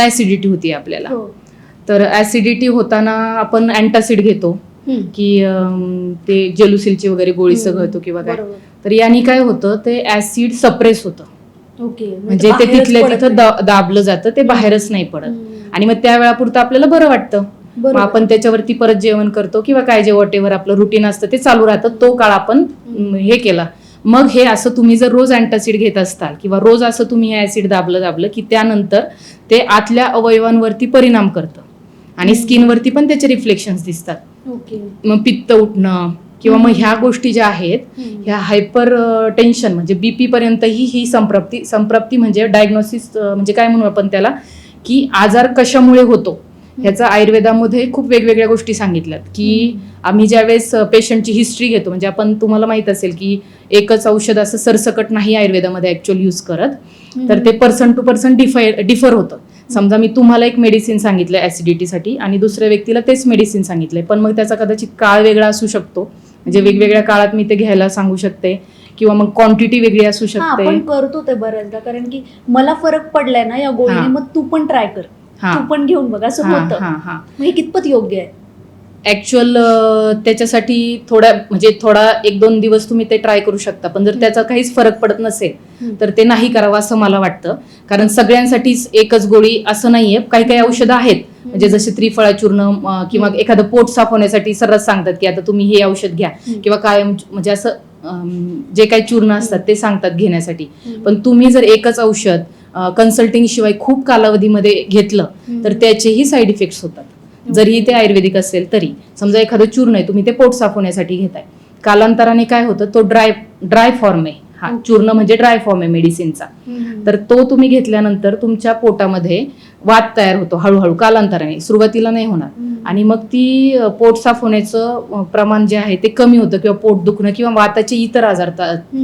Acidity होती आपल्याला हो. तर ऍसिडिटी होताना आपण अँटासिड घेतो हम्म. की अम, ते जेलुसिलची वगैरे गोळी सगळतो किंवा काय बरोबर. तर यांनी काय होतं ते ऍसिड सप्रेस होतं ओके म्हणजे ते बाहेरच तिथल्या पडत तिथं नाही. दा- दाबलं जातं ते बाहेरच नाही पडत हम्म. आणि मग त्या वेळापुरतं आपल्याला बरं वाटतं मग बरोबर. आपण त्याच्यावरती परत जेवण करतो किंवा काय जे वॉटेवर आपलं रुटीन असतं ते चालू राहतं तो काळ आपण हम्म. हे केला मग हे असं तुम्ही जर रोज अँटासिड घेत असताल किंवा रोज असं तुम्ही हे ऍसिड दाबलं दाबलं की त्यानंतर ते आतल्या अवयवांवरती परिणाम करतं. आणि. स्किनवरती पण त्याचे रिफ्लेक्शन दिसतात. ओके. मग पित्त उठणं किंवा मग ह्या गोष्टी ज्या आहेत. ह्या हायपर टेन्शन म्हणजे बीपी पर्यंतही ही संप्राप्ती संप्राप्ती म्हणजे डायग्नोसिस म्हणजे काय म्हणू आपण त्याला की आजार कशामुळे होतो? ह्याचा आयुर्वेदामध्ये खूप वेगवेगळ्या गोष्टी सांगितल्यात की आम्ही ज्यावेळेस पेशंटची हिस्ट्री घेतो म्हणजे आपण तुम्हाला माहीत असेल की एकच औषध असं सरसकट नाही आयुर्वेदामध्ये ऍक्च्युअली यूज करत. तर ते person to person defy differ होतं. समजा मी तुम्हाला एक मेडिसिन सांगितलं ऍसिडिटीसाठी आणि दुसऱ्या व्यक्तीला तेच मेडिसिन सांगितलंय. पण मग त्याचा कदाचित काळ वेगळा असू शकतो. म्हणजे वेगवेगळ्या काळात मी ते घ्यायला सांगू शकते किंवा मग क्वांटिटी वेगळी असू शकते. आपण करतो ते बऱ्याचदा. कारण की मला फरक पडलाय ना या गोळीने. मग तू पण ट्राय कर. तू पण घेऊन बघ असं होतं. हा मग कितपत योग्य आहे? ऍक्च्युअल त्याच्यासाठी थोड्या म्हणजे थोडा एक दोन दिवस तुम्ही ते ट्राय करू शकता. पण जर त्याचा काहीच फरक पडत नसेल. तर ते नाही करावं असं मला वाटतं. कारण सगळ्यांसाठीच एकच गोळी असं नाहीये. काही काही औषधं आहेत. म्हणजे जसे त्रिफळा चूर्ण किंवा. एखादं पोट साफ होण्यासाठी सर्रास सांगतात की आता तुम्ही हे औषध घ्या. किंवा कायम म्हणजे असं जे काही चूर्ण असतात ते सांगतात घेण्यासाठी. पण तुम्ही जर एकच औषध कन्सल्टिंग शिवाय खूप कालावधीमध्ये घेतलं. तर त्याचेही साईड इफेक्ट्स होतात. जरीही ते आयुर्वेदिक असेल तरी. समजा एखादं चूर्ण आहे तुम्ही ते पोट साफ होण्यासाठी घेताय. कालांतराने काय होतं तो ड्राय ड्राय फॉर्म आहे हा. चूर्ण म्हणजे ड्राय फॉर्म आहे मेडिसिनचा. तर तो तुम्ही घेतल्यानंतर तुमच्या पोटामध्ये वात तयार होतो हळूहळू कालांतराने. सुरुवातीला नाही होणार. आणि मग ती पोट साफ होण्याचं प्रमाण जे आहे ते कमी होतं किंवा पोट दुखणं किंवा वाताचे इतर आजार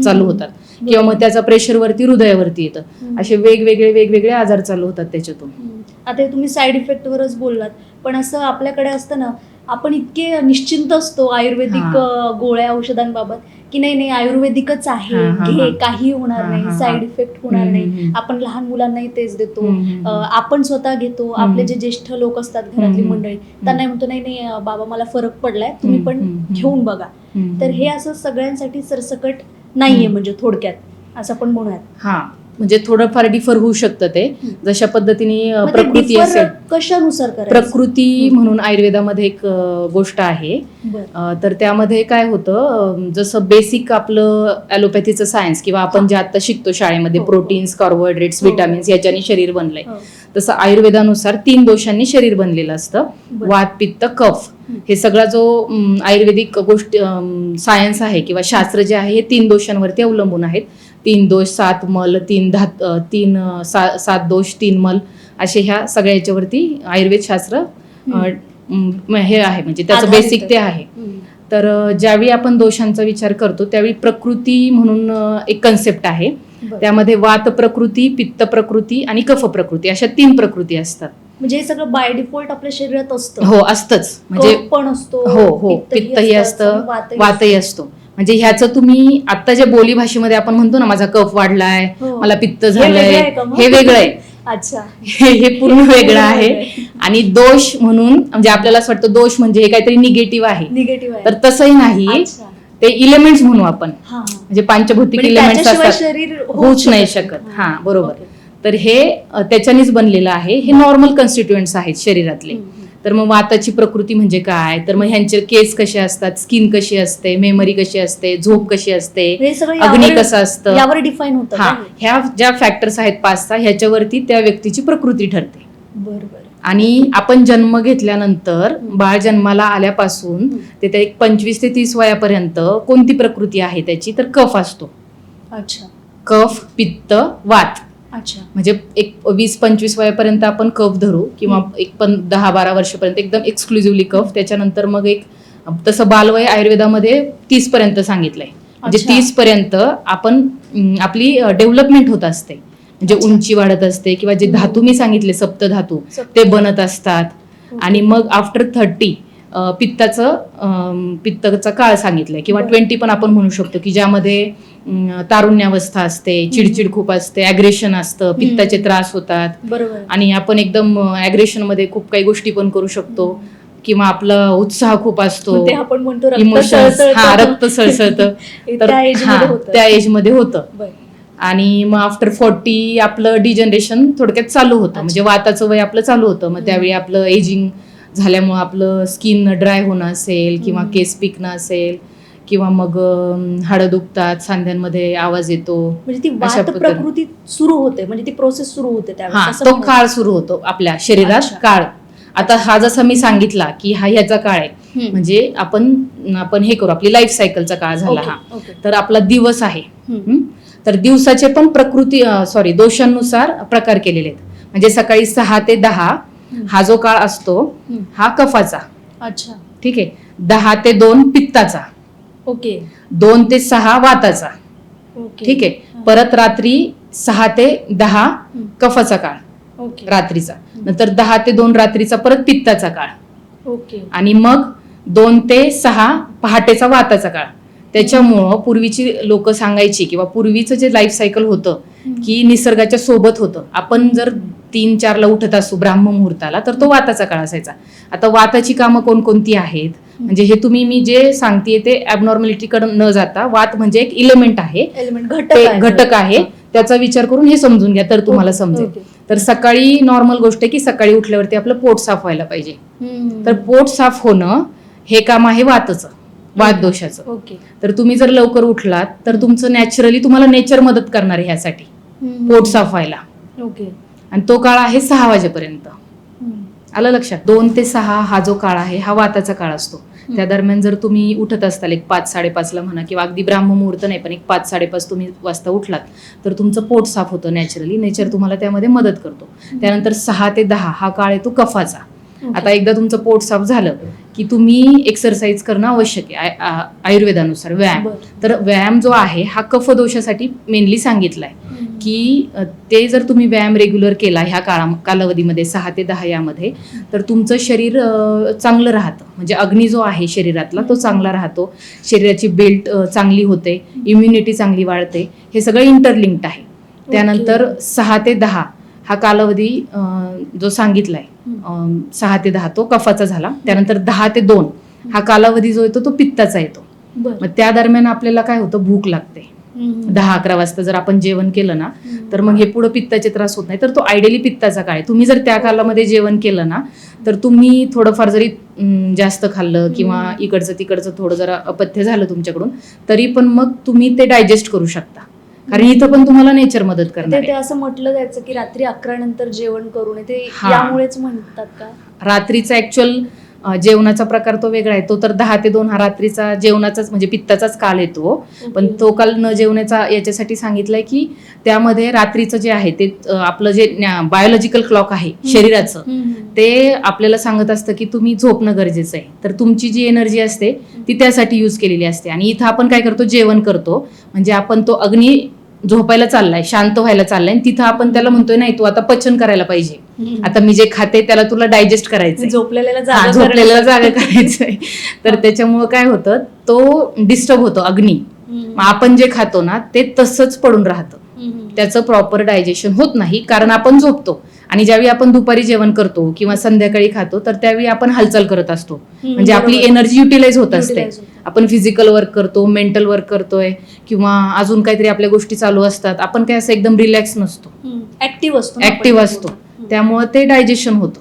चालू होतात. किंवा मग त्याचा प्रेशरवरती हृदयावरती येतं. असे वेगवेगळे वेगवेगळे आजार चालू होतात त्याच्यातून. आता तुम्ही साईड इफेक्ट वरच बोललात पण असं आपल्याकडे असतं ना आपण इतके निश्चिंत असतो आयुर्वेदिक गोळ्या औषधांबाबत की नाही नाही आयुर्वेदिकच आहे घे. काही होणार नाही. साईड इफेक्ट होणार नाही. आपण लहान मुलांनाही तेच देतो आपण स्वतः घेतो आपले जे ज्येष्ठ लोक असतात घरातली. मंडळी त्यांना म्हणतो नाही नाही बाबा मला फरक पडलाय तुम्ही पण. घेऊन बघा. तर हे असं सगळ्यांसाठी सरसकट नाहीये. म्हणजे थोडक्यात असं आपण म्हणूयात हा म्हणजे थोडंफार डिफर होऊ शकतं ते. जशा पद्धतीने प्रकृती असेल कशानुसार प्रकृती. म्हणून आयुर्वेदामध्ये एक गोष्ट आहे तर त्यामध्ये काय होतं जसं बेसिक आपलं ॲलोपॅथीचं सायन्स किंवा आपण जे आता शिकतो शाळेमध्ये. Proteins carbohydrates. विटामिन्स याच्याने शरीर बनलंय हो. तसं आयुर्वेदानुसार तीन दोषांनी शरीर बनलेलं असतं. वात पित्त कफ. हे सगळा जो आयुर्वेदिक गोष्टी सायन्स आहे किंवा शास्त्र जे आहे हे तीन दोषांवरती अवलंबून आहेत तीन दोष सात मल तीन धात तीन सा- सात दोष तीन मल असे ह्या सगळ्या याच्यावरती आयुर्वेद शास्त्र हे आहे म्हणजे त्याचं बेसिक ते आहे. तर ज्यावेळी आपण दोषांचा विचार करतो त्यावेळी प्रकृती म्हणून एक कन्सेप्ट आहे. त्यामध्ये वात प्रकृती पित्त प्रकृती आणि कफ प्रकृती अशा तीन प्रकृती असतात. म्हणजे हे सगळं बाय डिफॉल्ट आपल्या शरीरात असतं. हो असतंच. म्हणजे पण असतो हो हो पित्तही असतं, वातही असतो. म्हणजे ह्याचं तुम्ही आता जे बोली भाषेमध्ये आपण म्हणतो ना माझा कफ वाढलाय हो. मला पित्त झालंय? हे वेगळं आहे. अच्छा. हे पूर्ण वेगळं आहे. आणि दोष म्हणून म्हणजे आपल्याला असं वाटतं दोष म्हणजे हे काहीतरी निगेटिव्ह आहे. निगेटिव्ह तर तसंही नाही. ते इलेमेंट्स म्हणू आपण. म्हणजे पांचभौतिक म्हणजे इलेमेंट्स त्याच्याशिवाय असतात. होऊच नाही शकत हा बरोबर. तर हे त्याच्यानेच बनलेलं आहे. हे नॉर्मल कन्स्टिट्युएंट्स आहेत शरीरातले. तर मग वाताची प्रकृती म्हणजे काय? तर मग ह्यांचे केस कसे असतात? स्किन कशी असते? मेमरी कशी असते? झोप कशी असते? अग्नी कसं असतं? यावर डिफाईन होतं? ह्या ज्या फॅक्टर्स आहेत पाच सहा ह्याच्यावरती त्या व्यक्तीची प्रकृती ठरते. बरं बरं. आणि आपण जन्म घेतल्यानंतर बाळ जन्माला आल्यापासून ते त्या एक पंचवीस ते तीस वयापर्यंत कोणती प्रकृती आहे त्याची तर कफ असतो. अच्छा. कफ पित्त वात. अच्छा. म्हणजे एक वीस पंचवीस वयापर्यंत आपण कफ धरू किंवा एक पण दहा बारा वर्षापर्यंत एकदम एक्सक्लुझिव्हली कफ. त्याच्यानंतर मग एक तसं बालवय आयुर्वेदामध्ये तीस पर्यंत सांगितलंय. म्हणजे. तीस पर्यंत आपण आपली डेव्हलपमेंट होत असते. अच्छा. उंची वाढत असते किंवा जे धातू मी सांगितले सप्त धातू ते बनत असतात. आणि मग आफ्टर थर्टी पित्ताचं पित्ताचा काळ सांगितलाय किंवा. ट्वेंटी पण आपण म्हणू शकतो की ज्यामध्ये तारुण्यावस्था असते चिडचिड खूप असते अग्रेशन असतं पित्ताचे त्रास होतात. बरोबर. आणि आपण एकदम अग्रेशनमध्ये खूप काही गोष्टी पण करू शकतो. किंवा आपला उत्साह खूप असतो. आपण म्हणतो रक्त इमोशन्स सळसळतं. हा रक्त सळसळतं. तर त्या एज हा, मध्ये होतं. आणि मग आफ्टर फोर्टी आपलं डिजनरेशन थोडक्यात चालू होतं म्हणजे वाताचं वय आपलं चालू होतं मग. त्यावेळी आपलं एजिंग झाल्यामुळं आपलं स्किन ड्राय होणं असेल किंवा. केस पिकणं असेल किंवा मग हाडं दुखतात सांध्यांमध्ये आवाज येतो म्हणजे ती वात. प्रकृती सुरू होते म्हणजे ती प्रोसेस सुरू होते हा तो. काळ सुरू होतो आपल्या शरीरात. काळ आता हा जसा मी सांगितला की हा ह्याचा काळ आहे. म्हणजे आपण आपण हे करू आपली लाईफ सायकलचा काळ झाला हा. तर आपला दिवस आहे? तर दिवसाचे पण प्रकृती सॉरी दोषांनुसार प्रकार केलेले आहेत. म्हणजे सकाळी सहा ते दहा. हा जो काळ असतो. हा कफाचा. अच्छा. ठीक आहे. दहा ते दोन पित्ताचा. ओके. दोन ते सहा वाताचा. ओके. ठीक आहे. परत रात्री सहा ते दहा. कफाचा काळ. रात्रीचा. नंतर दहा ते दोन रात्रीचा परत पित्ताचा काळ. ओके. आणि मग दोन ते सहा पहाटेचा वाताचा काळ. त्याच्यामुळं पूर्वीची लोक सांगायची किंवा पूर्वीचं जे लाईफ सायकल होतं की निसर्गाच्या सोबत होतं. आपण जर तीन चारला उठत असू ब्राह्म मुहूर्ताला तर तो वाताचा काळ असायचा. आता वाताची कामं कोणकोणती आहेत? म्हणजे हे तुम्ही मी जे सांगतेय ते कडे न जाता वात म्हणजे एक इलेमेंट आहे. एलिमेंट घटक आहे. आहे. त्याचा विचार करून हे समजून घ्या तर तुम्हाला ओके, समजेल ओके. तर सकाळी नॉर्मल गोष्ट आहे की सकाळी उठल्यावरती आपलं पोट साफ व्हायला पाहिजे. तर पोट साफ होणं हे काम आहे वातचं. वात दोषाचं ओके. तर तुम्ही जर लवकर उठलात तर तुमचं नॅचरली तुम्हाला नेचर मदत करणार आहे ह्यासाठी. पोट साफ व्हायला ओके. आणि तो काळ आहे सहा वाजेपर्यंत. आलं लक्षात? दोन ते सहा हा जो काळ आहे हा वाताचा काळ असतो. त्या दरम्यान जर तुम्ही उठत असताल एक पाच साडेपाचला म्हणा किंवा अगदी ब्राह्म मुहूर्त नाही पण एक पाच साडेपाच तुम्ही वाजता उठलात तर तुमचं पोट साफ होतं नॅचरली नेचर तुम्हाला त्यामध्ये मदत करतो. त्यानंतर सहा ते दहा हा काळ येतो कफाचा. ओके. आता एकदा तुमचं पोट साफ झालं की तुम्ही एक्सरसाइज करणं आवश्यक आहे. आयुर्वेदानुसार व्यायाम. तर व्यायाम जो आहे हा कफ दोषासाठी मेनली सांगितलाय. हम्म. की ते जर तुम्ही व्यायाम रेग्युलर केला ह्या काळा कालावधीमध्ये सहा ते दहा यामध्ये तर तुमचं शरीर चांगलं राहतं. म्हणजे अग्नी जो आहे शरीरातला तो चांगला राहतो. शरीराची बिल्ट चांगली होते. इम्युनिटी चांगली वाढते. हे सगळं इंटरलिंक्ड आहे. त्यानंतर सहा ते दहा हा कालावधी जो सांगितलाय सहा ते दहा तो कफाचा झाला त्यानंतर दहा ते दोन हा कालावधी जो येतो तो पित्ताचा येतो. मग त्या दरम्यान आपल्याला काय होतं भूक लागते. दहा अकरा वाजता जर आपण जेवण केलं ना. तर मग हे पुढे पित्ताचे त्रास होत नाही तर तो आयडियली पित्ताचा काळ आहे तुम्ही जर त्या कालामध्ये जेवण केलं ना तर तुम्ही थोडंफार जरी जास्त खाल्लं किंवा. इकडचं तिकडचं थोडं जरा अपथ्य झालं तुमच्याकडून तरी पण मग तुम्ही ते डायजेस्ट करू शकता कारण इथं पण तुम्हाला नेचर मदत करणार ते. असं म्हटलं जायचं की रात्री अकरा नंतर जेवण करू नये ते. यामुळेच म्हणतात का रात्रीचा ऍक्च्युअल जेवणाचा प्रकार तो वेगळा आहे. तो तर दहा ते दोन हा रात्रीचा जेवणाचाच म्हणजे पित्ताचाच काल येतो. पण. तो काल न जेवण्याचा याच्यासाठी सांगितलंय की त्यामध्ये रात्रीचं जे आहे ते आपलं जे बायोलॉजिकल क्लॉक आहे शरीराचं. ते आपल्याला सांगत असतं की तुम्ही झोपणं गरजेचं आहे. तर तुमची जी एनर्जी असते ती त्यासाठी यूज केलेली असते. आणि इथं आपण काय करतो? जेवण करतो. म्हणजे आपण तो अग्नी झोपायला चाललाय शांत व्हायला चाललाय. आणि तिथं आपण त्याला म्हणतोय नाही तू आता पचन करायला पाहिजे. आता मी जे खाते त्याला तुला डायजेस्ट करायचंय. झोपलेल्याला हा, जागा करायचंय. तर त्याच्यामुळं काय होतं तो डिस्टर्ब होतो अग्नी. आपण जे खातो ना ते तसंच पडून राहतं. त्याचं प्रॉपर डायजेशन होत नाही कारण आपण झोपतो. आणि ज्यावेळी आपण दुपारी जेवण करतो किंवा संध्याकाळी खातो तर त्यावेळी आपण हालचाल करत असतो. म्हणजे आपली. एनर्जी युटिलाइज होत असते. आपण फिजिकल वर्क करतो मेंटल वर्क करतोय किंवा अजून काहीतरी आपल्या गोष्टी चालू असतात. आपण काय असं एकदम रिलॅक्स नसतो. ऍक्टिव्ह असतो ऍक्टिव्ह असतो. त्यामुळं ते डायजेशन होतं.